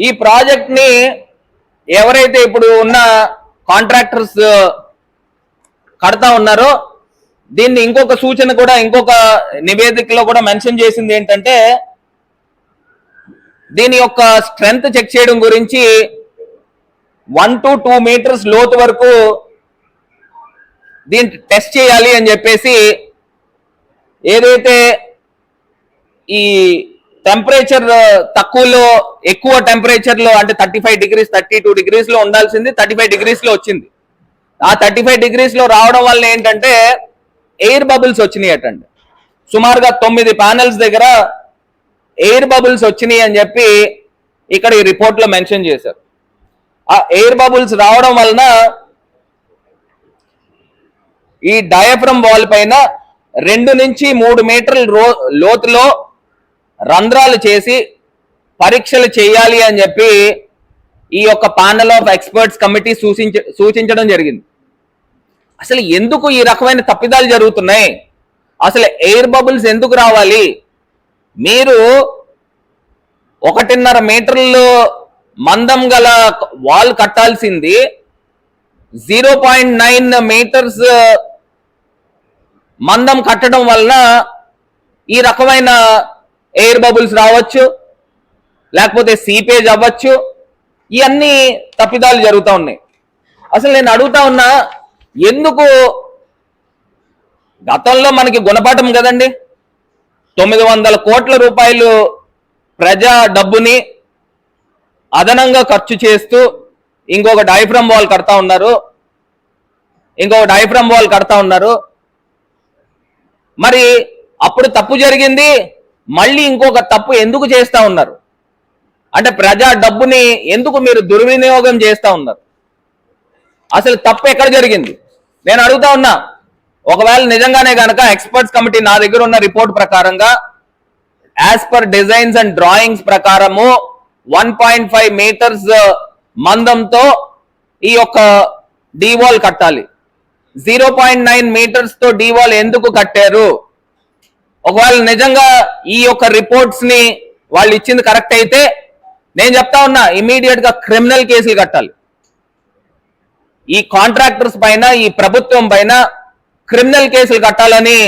ఈ ప్రాజెక్ట్ని ఎవరైతే ఇప్పుడు ఉన్న కాంట్రాక్టర్స్ కడతా ఉన్నారో దీన్ని ఇంకొక సూచన కూడా ఇంకొక నివేదికలో కూడా మెన్షన్ చేసింది ఏంటంటే దీని యొక్క స్ట్రెంగ్త్ చెక్ చేయడం గురించి వన్ టు టూ మీటర్స్ లోతు వరకు దీన్ని టెస్ట్ చేయాలి అని చెప్పేసి ఏదైతే ఈ టెంపరేచర్ uh, తక్కువలో ఎక్కువ టెంపరేచర్లో అంటే thirty five degrees thirty two డిగ్రీస్లో ఉండాల్సింది థర్టీ ఫైవ్ డిగ్రీస్లో వచ్చింది. ఆ థర్టీ ఫైవ్ డిగ్రీస్లో రావడం వల్ల ఏంటంటే ఎయిర్ బబుల్స్ వచ్చినాయి అటండి సుమారుగా తొమ్మిది ప్యానెల్స్ దగ్గర ఎయిర్ బబుల్స్ వచ్చినాయి అని చెప్పి ఇక్కడ ఈ రిపోర్ట్లో మెన్షన్ చేశారు. ఆ ఎయిర్ బబుల్స్ రావడం వలన ఈ డయాఫ్రమ్ వాల్ పైన రెండు నుంచి మూడు మీటర్ల లోతులో రంధ్రాలు చేసి పరీక్షలు చేయాలి అని చెప్పి ఈ యొక్క ప్యానల్ ఆఫ్ ఎక్స్పర్ట్స్ కమిటీ సూచించ సూచించడం జరిగింది. అసలు ఎందుకు ఈ రకమైన తప్పిదాలు జరుగుతున్నాయి? అసలు ఎయిర్ బబుల్స్ ఎందుకు రావాలి? మీరు ఒకటిన్నర మీటర్లు మందం గల వాల్ కట్టాల్సింది జీరో పాయింట్ నైన్ మీటర్స్ మందం కట్టడం వలన ఈ రకమైన ఎయిర్ బబుల్స్ రావచ్చు లేకపోతే సీపేజ్ అవ్వచ్చు ఇవన్నీ తప్పిదాలు జరుగుతూ ఉన్నాయి. అసలు నేను అడుగుతా ఉన్నా ఎందుకు గతంలో మనకి గుణపాఠం కదండి? తొమ్మిది వందల కోట్ల రూపాయలు ప్రజా డబ్బుని అదనంగా ఖర్చు చేస్తూ ఇంకొక డైఫ్రమ్ వాల్ కడతా ఉన్నారు. ఇంకొక డైఫ్రమ్ వాల్ కడతా ఉన్నారు. మరి అప్పుడు తప్పు జరిగింది? మళ్ళీ ఇంకొక తప్పు ఎందుకు చేస్తూ ఉన్నారు? అంటే ప్రజా డబ్బుని ఎందుకు మీరు దుర్వినియోగం చేస్తూ ఉన్నారు? అసలు తప్పు ఎక్కడ జరిగింది? నేను అడుగుతా ఉన్నా ఒకవేళ నిజంగానే కనుక ఎక్స్పర్ట్స్ కమిటీ నా దగ్గర ఉన్న రిపోర్ట్ ప్రకారంగా as per designs and drawings ప్రకారము వన్ పాయింట్ ఫైవ్ మీటర్స్ మందంతో ఈ యొక్క డీవాల్ కట్టాలి. జీరో పాయింట్ నైన్ మీటర్స్తో డీవాల్ ఎందుకు కట్టారు? ఒకవేళ నిజంగా ఈ యొక్క రిపోర్ట్స్ని వాళ్ళు ఇచ్చింది కరెక్ట్ అయితే నేను చెప్తా ఉన్నా ఇమీడియట్గా క్రిమినల్ కేసులు కట్టాలి. ఈ కాంట్రాక్టర్స్ పైన ఈ ప్రభుత్వం పైన క్రిమినల్ కేసులు కట్టాలని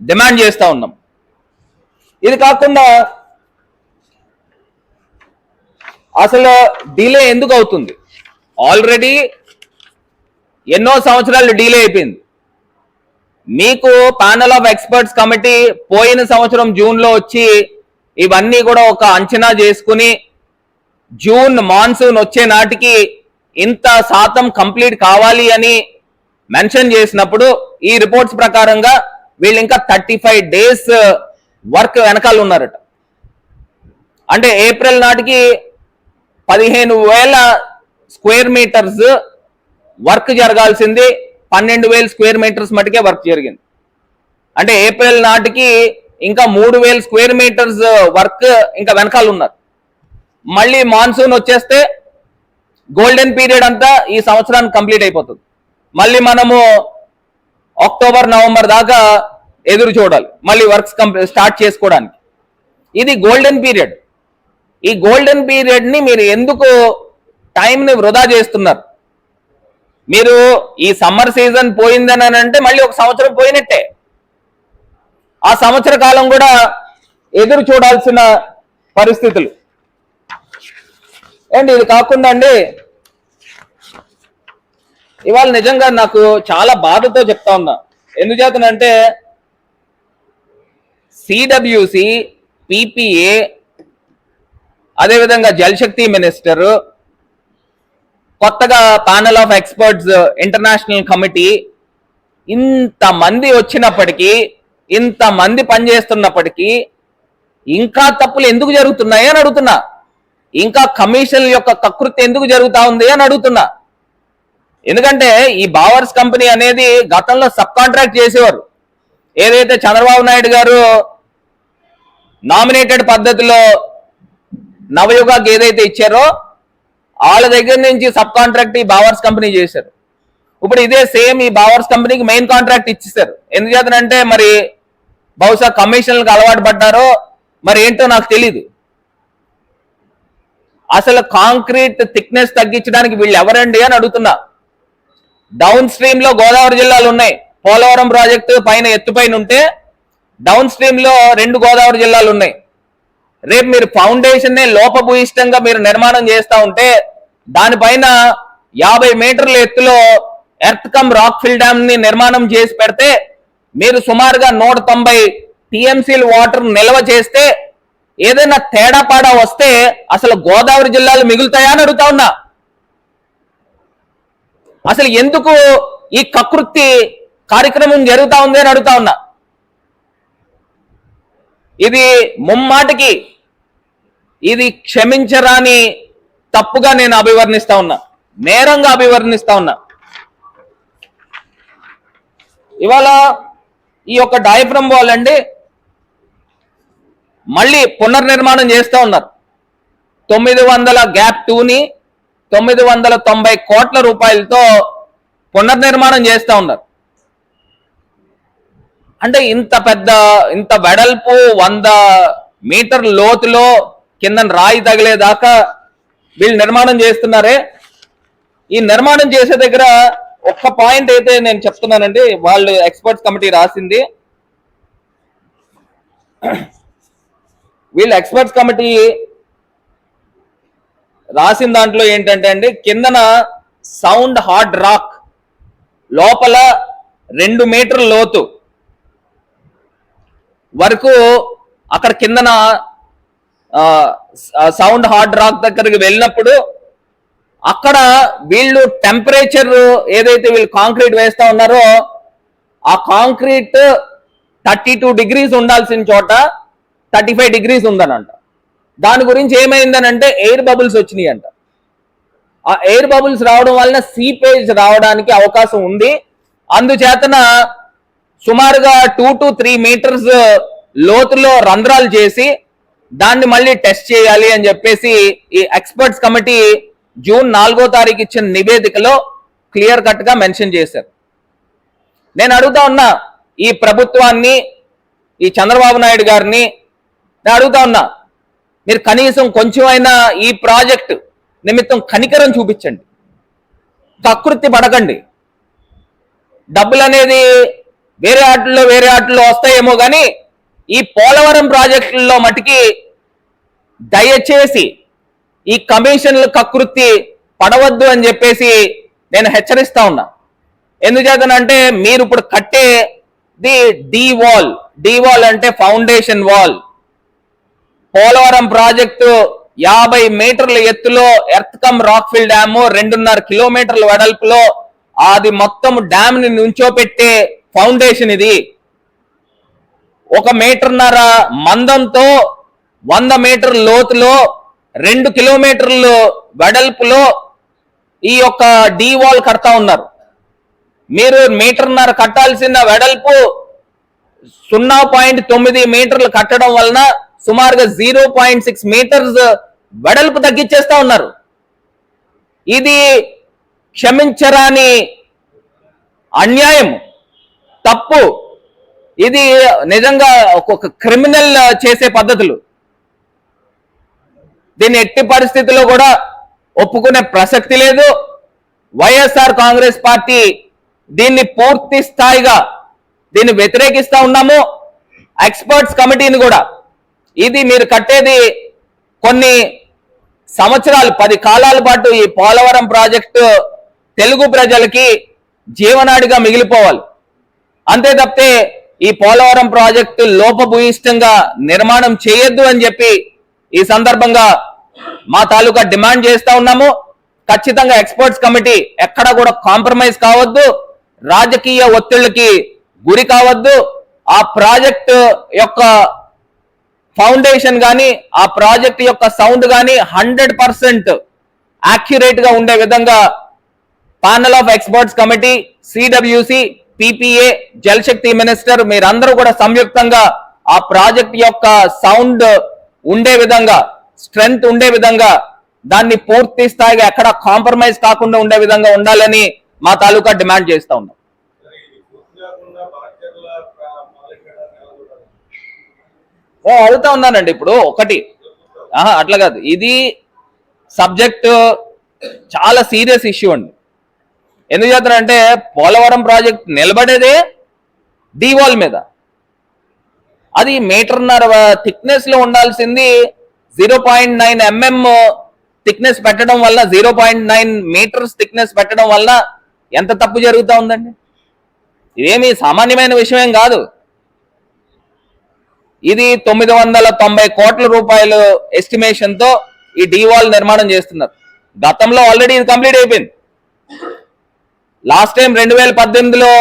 డిమాండ్ చేస్తూ ఉన్నాం. ఇది కాకుండా అసలు డిలే ఎందుకు అవుతుంది? ఆల్రెడీ ఎన్నో సంవత్సరాలు డిలే అయిపోయింది. మీకు ప్యానల్ ఆఫ్ ఎక్స్పర్ట్స్ కమిటీ పోయిన సంవత్సరం జూన్లో వచ్చి ఇవన్నీ కూడా ఒక అంచనా చేసుకుని జూన్ మాన్సూన్ వచ్చే నాటికి ఇంత శాతం కంప్లీట్ కావాలి అని మెన్షన్ చేసినప్పుడు ఈ రిపోర్ట్స్ ప్రకారంగా వీళ్ళు ఇంకా థర్టీ ఫైవ్ డేస్ వర్క్ వెనకాల ఉన్నారట. అంటే ఏప్రిల్ నాటికి పదిహేను వేల స్క్వేర్ మీటర్స్ వర్క్ జరగాల్సింది. పన్నెండు వేల స్క్వేర్ మీటర్స్ మటుకే వర్క్ జరిగింది. అంటే ఏప్రిల్ నాటికి ఇంకా మూడు వేల స్క్వేర్ మీటర్స్ వర్క్ ఇంకా వెనకాల ఉన్నారు. మళ్ళీ మాన్సూన్ వచ్చేస్తే గోల్డెన్ పీరియడ్ అంతా ఈ సంవత్సరానికి కంప్లీట్ అయిపోతుంది. మళ్ళీ మనము అక్టోబర్ నవంబర్ దాకా ఎదురు చూడాలి. మళ్ళీ వర్క్స్ స్టార్ట్ చేసుకోవడానికి. ఇది గోల్డెన్ పీరియడ్. ఈ గోల్డెన్ పీరియడ్ని మీరు ఎందుకు టైంని వృధా చేస్తున్నారు? మీరు ఈ సమ్మర్ సీజన్ పోయిందని అంటే మళ్ళీ ఒక సంవత్సరం పోయినట్టే. ఆ సంవత్సర కాలం కూడా ఎదురు చూడాల్సిన పరిస్థితులు. అండ్ ఇది కాకుండా అండి ఇవాళ నిజంగా నాకు చాలా బాధతో చెప్తా ఉన్నా. ఎందుచేతనంటే సిడబ్ల్యూసి పిపిఏ అదేవిధంగా జలశక్తి మినిస్టర్ కొత్తగా panel of experts international committee ఇంతమంది వచ్చినప్పటికీ ఇంతమంది పనిచేస్తున్నప్పటికీ ఇంకా తప్పులు ఎందుకు జరుగుతున్నాయి అని అడుగుతున్నా. ఇంకా కమిషన్ యొక్క కకృతి ఎందుకు జరుగుతా ఉంది అని అడుగుతున్నా. ఎందుకంటే ఈ బావర్స్ కంపెనీ అనేది గతంలో సబ్ కాంట్రాక్ట్ చేసేవారు. ఏదైతే చంద్రబాబు నాయుడు గారు నామినేటెడ్ పద్ధతిలో నవయుగాకి ఏదైతే ఇచ్చారో వాళ్ళ దగ్గర నుంచి సబ్ కాంట్రాక్ట్ ఈ బావర్స్ కంపెనీ చేశారు. ఇప్పుడు ఇదే సేమ్ ఈ బావర్స్ కంపెనీకి మెయిన్ కాంట్రాక్ట్ ఇచ్చేసారు ఎందుచేతనంటే మరి బహుశా కమిషన్లకు అలవాటు పడ్డారో మరి ఏంటో నాకు తెలీదు. అసలు కాంక్రీట్ థిక్నెస్ తగ్గించడానికి వీళ్ళు ఎవరండి అని అడుగుతున్నా. డౌన్ స్ట్రీమ్లో గోదావరి జిల్లాలు ఉన్నాయి. పోలవరం ప్రాజెక్టు పైన ఎత్తుపైన ఉంటే డౌన్ స్ట్రీమ్లో రెండు గోదావరి జిల్లాలు ఉన్నాయి. రేపు మీరు ఫౌండేషన్ నే లోపభూయిష్టంగా మీరు నిర్మాణం చేస్తూ ఉంటే దానిపైన యాభై మీటర్ల ఎత్తులో ఎర్త్ కమ్ రాక్ ఫిల్ డ్యామ్ని నిర్మాణం చేసి పెడితే మీరు సుమారుగా నూట తొంభై టీఎంసీలు వాటర్ నిల్వ చేస్తే ఏదైనా తేడాపాడా వస్తే అసలు గోదావరి జిల్లాలు మిగులుతాయా అని అడుగుతా ఉన్నా. అసలు ఎందుకు ఈ కకృతి కార్యక్రమం జరుగుతా ఉంది అని అడుగుతా ఉన్నా. ఇది ముమ్మాటికి ఇది క్షమించరాని తప్పుగా నేను అభివర్ణిస్తా ఉన్నా. నేరంగా అభివర్ణిస్తా ఉన్నా. ఇవాళ ఈ యొక్క డయాఫ్రమ్ వాళ్ళండి అండి మళ్ళీ పునర్నిర్మాణం చేస్తూ ఉన్నారు. తొమ్మిది వందల గ్యాప్ టూని తొమ్మిది వందల తొంభై కోట్ల రూపాయలతో పునర్నిర్మాణం చేస్తూ ఉన్నారు. అంటే ఇంత పెద్ద ఇంత వెడల్పు వంద మీటర్ లోతులో కింద రాయి తగిలేదాకా వీళ్ళు నిర్మాణం చేస్తున్నారే. ఈ నిర్మాణం చేసే దగ్గర ఒక్క పాయింట్ అయితే నేను చెప్తున్నానండి. వాళ్ళు ఎక్స్పర్ట్స్ కమిటీ రాసింది. వీళ్ళు ఎక్స్పర్ట్స్ కమిటీ రాసిన దాంట్లో ఏంటంటే అండి కిందన సౌండ్ హార్డ్ రాక్ లోపల రెండు మీటర్ లోతు వరకు అక్కడ కిందన సౌండ్ హార్డ్ రాక్ దగ్గరికి వెళ్ళినప్పుడు అక్కడ వీళ్ళు టెంపరేచర్ ఏదైతే వీళ్ళు కాంక్రీట్ వేస్తా ఉన్నారో ఆ కాంక్రీట్ థర్టీ టూ డిగ్రీస్ ఉండాల్సిన చోట థర్టీ ఫైవ్ డిగ్రీస్ ఉందనంట. దాని గురించి ఏమైందనంటే ఎయిర్ బబుల్స్ వచ్చినాయి అంట ఆ ఎయిర్ బబుల్స్ రావడం వలన సీపేజ్ రావడానికి అవకాశం ఉంది. అందుచేతన సుమారుగా టూ టు త్రీ మీటర్స్ లోతులో రంధ్రాలు చేసి దాన్ని మళ్ళీ టెస్ట్ చేయాలి అని చెప్పేసి ఈ ఎక్స్పర్ట్స్ కమిటీ జూన్ నాలుగో తారీఖు ఇచ్చిన నివేదికలో క్లియర్ కట్గా మెన్షన్ చేశారు. నేను అడుగుతా ఉన్నా ఈ ప్రభుత్వాన్ని ఈ చంద్రబాబు నాయుడు గారిని నేను అడుగుతా ఉన్నా మీరు కనీసం కొంచెమైనా ఈ ప్రాజెక్ట్ నిమిత్తం కనికరం చూపించండి. కకృతి పడకండి. డబ్బులు అనేది వేరే ఆటల్లో వేరే ఆటల్లో వస్తాయేమో కానీ ఈ పోలవరం ప్రాజెక్టుల్లో మటుకి దయచేసి ఈ కమిషన్ల కకృతి పడవద్దు అని చెప్పేసి నేను హెచ్చరిస్తా ఉన్నా. ఎందుచేతనంటే మీరు ఇప్పుడు కట్టేది డీ వాల్. డీ వాల్ అంటే ఫౌండేషన్ వాల్. పోలవరం ప్రాజెక్టు యాభై మీటర్ల ఎత్తులో ఎర్త్కమ్ రాక్ఫిల్ డ్యాము రెండున్నర కిలోమీటర్ల వెడల్పులో అది మొత్తం డ్యామ్ని నుంచోపెట్టే ఫౌండేషన్ ఇది. ఒక మీటర్న్నర మందంతో వంద మీటర్ లోతులో రెండు కిలోమీటర్లు వెడల్పులో ఈ యొక్క డీ వాల్ కడతా ఉన్నారు. మీరు మీటర్న్నర కట్టాల్సిన వెడల్పు సున్నా పాయింట్ తొమ్మిది మీటర్లు కట్టడం వలన సుమారుగా జీరో పాయింట్ సిక్స్ మీటర్స్ వెడల్పు తగ్గించేస్తా ఉన్నారు. ఇది క్షమించరాని అన్యాయం. తప్పు. ఇది నిజంగా ఒక్కొక్క క్రిమినల్ చేసే పద్ధతులు. దీన్ని ఎట్టి పరిస్థితుల్లో కూడా ఒప్పుకునే ప్రసక్తి లేదు. వైఎస్ఆర్ కాంగ్రెస్ పార్టీ దీన్ని పూర్తి స్థాయిగా దీన్ని వ్యతిరేకిస్తా ఉన్నాము. ఎక్స్పర్ట్స్ కమిటీని కూడా. ఇది మీరు కట్టేది కొన్ని సంవత్సరాలు పది కాలాల పాటు ఈ పోలవరం ప్రాజెక్టు తెలుగు ప్రజలకి జీవనాడిగా మిగిలిపోవాలి. అంతే తప్పితే ఈ పోలవరం ప్రాజెక్టు లోపభూయిష్టంగా నిర్మాణం చేయొద్దు అని చెప్పి ఈ సందర్భంగా మా తాలూకా డిమాండ్ చేస్తా ఉన్నాము. ఖచ్చితంగా ఎక్స్పర్ట్స్ కమిటీ ఎక్కడ కూడా కాంప్రమైజ్ కావద్దు. రాజకీయ ఒత్తిళ్ళకి గురి కావద్దు. ఆ ప్రాజెక్ట్ యొక్క ఫౌండేషన్ కానీ ఆ ప్రాజెక్ట్ యొక్క సౌండ్ కానీ హండ్రెడ్ పర్సెంట్ యాక్యురేట్గా ఉండే విధంగా panel of experts committee CWC PPA Jal Shakti minister మీరందరూ కూడా సంయుక్తంగా ఆ ప్రాజెక్ట్ యొక్క సౌండ్ ఉండే విధంగా స్ట్రెంగ్త్ ఉండే విధంగా దాన్ని పూర్తి స్థాయిగా ఎక్కడ కాంప్రమైజ్ కాకుండా ఉండే విధంగా ఉండాలని మా తాలూకా డిమాండ్ చేస్తా ఉన్నాం. ఓ అడుగుతా ఉన్నానండి ఇప్పుడు ఒకటి. ఆహా అట్లా కాదు. ఇది సబ్జెక్ట్ చాలా సీరియస్ ఇష్యూ అండి. ఎందుకు చేస్తున్నారంటే పోలవరం ప్రాజెక్ట్ నిలబడేదే డీవాల్ మీద. అది మీటర్న్నర థిక్నెస్లో ఉండాల్సింది zero point nine MM thickness పెట్టడం వల్ల zero point nine meters thickness పెట్టడం వల్ల ఎంత తప్పు జరుగుతూ ఉందండి? ఇదేమి సామాన్యమైన విషయం కాదు. ఇది తొమ్మిది వందల తొంభై కోట్ల రూపాయలు ఎస్టిమేషన్తో ఈ డీవాల్ నిర్మాణం చేస్తున్నారు. గతంలో ఆల్రెడీ ఇది కంప్లీట్ అయిపోయింది. లాస్ట్ టైం రెండు వేల పద్దెనిమిదిలో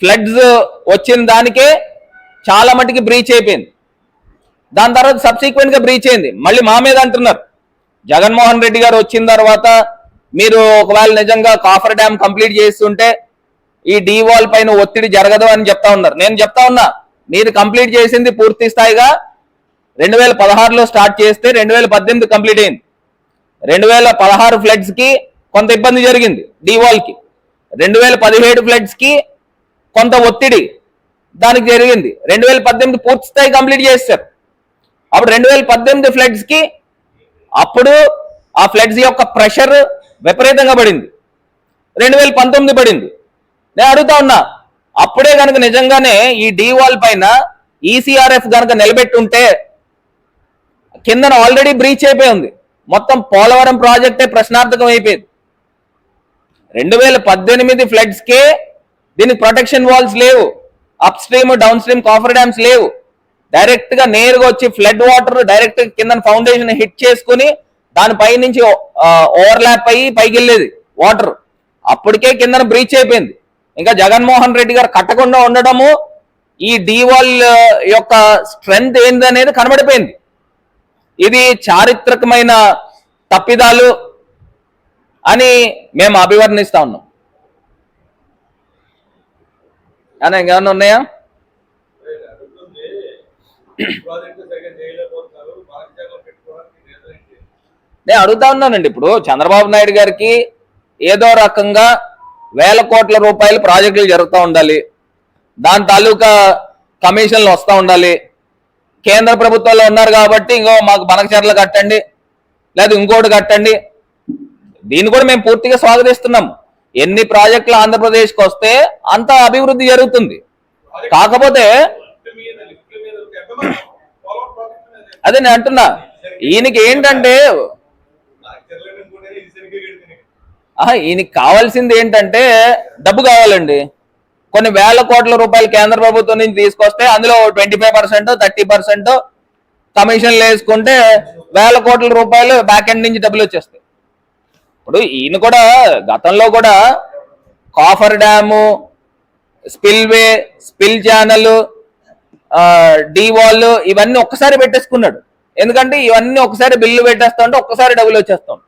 ఫ్లడ్స్ వచ్చిన దానికే చాలా మటుకి బ్రీచ్ అయిపోయింది. దాని తర్వాత సబ్సిక్వెంట్గా బ్రీచ్ అయింది. మళ్ళీ మా మీద అంటున్నారు. జగన్మోహన్ రెడ్డి గారు వచ్చిన తర్వాత మీరు ఒకవేళ నిజంగా కాఫర్ డ్యామ్ కంప్లీట్ చేస్తుంటే ఈ డీవాల్ పైన ఒత్తిడి జరగదు అని చెప్తా ఉన్నారు. నేను చెప్తా ఉన్నా మీరు కంప్లీట్ చేసింది పూర్తి స్థాయిగా రెండు వేల పదహారులో స్టార్ట్ చేస్తే రెండు వేల పద్దెనిమిది కంప్లీట్ అయింది. రెండు వేల పదహారు ఫ్లడ్స్కి కొంత ఇబ్బంది జరిగింది డీవాల్కి రెండు వేల పదిహేడు ఫ్లడ్స్కి కొంత ఒత్తిడి దానికి జరిగింది. రెండు వేల పద్దెనిమిది పూర్తి స్థాయి కంప్లీట్ చేస్తారు అప్పుడు రెండు వేల పద్దెనిమిది ఫ్లడ్స్కి అప్పుడు ఆ ఫ్లడ్స్ యొక్క ప్రెషర్ విపరీతంగా పడింది. రెండు వేల పంతొమ్మిది పడింది. నేను అడుగుతా ఉన్నా అప్పుడే కనుక నిజంగానే ఈ డీవాల్ పైన ఈసీఆర్ఎఫ్ కనుక నిలబెట్టుంటే కిందన ఆల్రెడీ బ్రీచ్ అయిపోయి ఉంది. మొత్తం పోలవరం ప్రాజెక్టే ప్రశ్నార్థకం అయిపోయింది. రెండు వేల పద్దెనిమిది ఫ్లడ్స్కే దీనికి ప్రొటెక్షన్ వాల్స్ లేవు. Upstream downstream coffer dams లేవు. డైరెక్ట్గా నేరుగా వచ్చి ఫ్లడ్ వాటర్ డైరెక్ట్ కింద ఫౌండేషన్ హిట్ చేసుకుని దానిపై నుంచి ఓవర్లాప్ అయ్యి పైకి వెళ్ళేది వాటర్ అప్పటికే కిందన బ్రీచ్ అయిపోయింది. ఇంకా జగన్మోహన్ రెడ్డి గారు కట్టకుండా ఉండడము ఈ డీవాల్ యొక్క స్ట్రెంగ్త్ ఏందనేది కనబడిపోయింది. ఇది చారిత్రకమైన తప్పిదాలు అని మేము అభివర్ణిస్తా ఉన్నాం. అని ఇంకేమన్నా ఉన్నాయా? నేను అడుగుతా ఉన్నానండి ఇప్పుడు చంద్రబాబు నాయుడు గారికి ఏదో రకంగా వేల కోట్ల రూపాయల ప్రాజెక్టులు జరుగుతూ ఉండాలి. దాని తాలూకా కమిషన్లు వస్తూ ఉండాలి. కేంద్ర ప్రభుత్వంలో ఉన్నారు కాబట్టి ఇంకో మాకు బనకచర్లు కట్టండి. లేదా ఇంకోటి కట్టండి. దీన్ని కూడా మేము పూర్తిగా స్వాగతిస్తున్నాం. ఎన్ని ప్రాజెక్టులు ఆంధ్రప్రదేశ్కి వస్తే అంత అభివృద్ధి జరుగుతుంది. కాకపోతే అదే నేను అంటున్నా ఈయనకి ఏంటంటే ఆహా, ఈయనకి కావాల్సింది ఏంటంటే డబ్బు కావాలండి. కొన్ని వేల కోట్ల రూపాయలు కేంద్ర ప్రభుత్వం నుంచి తీసుకొస్తే అందులో twenty five percent thirty percent కమిషన్లు వేసుకుంటే వేల కోట్ల రూపాయలు బ్యాక్ ఎండ్ నుంచి డబ్బులు వచ్చేస్తాయి. ఇప్పుడు ఈయన కూడా గతంలో కూడా coffer dam spillway spill channel D wall ఇవన్నీ ఒక్కసారి పెట్టేసుకున్నాడు. ఎందుకంటే ఇవన్నీ ఒకసారి బిల్లు పెట్టేస్తా ఉంటే ఒక్కసారి డబ్బులు వచ్చేస్తాం.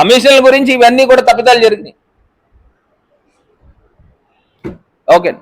కమిషన్ల గురించి ఇవన్నీ కూడా తప్పిదాలు జరిగినాయి. ఓకే.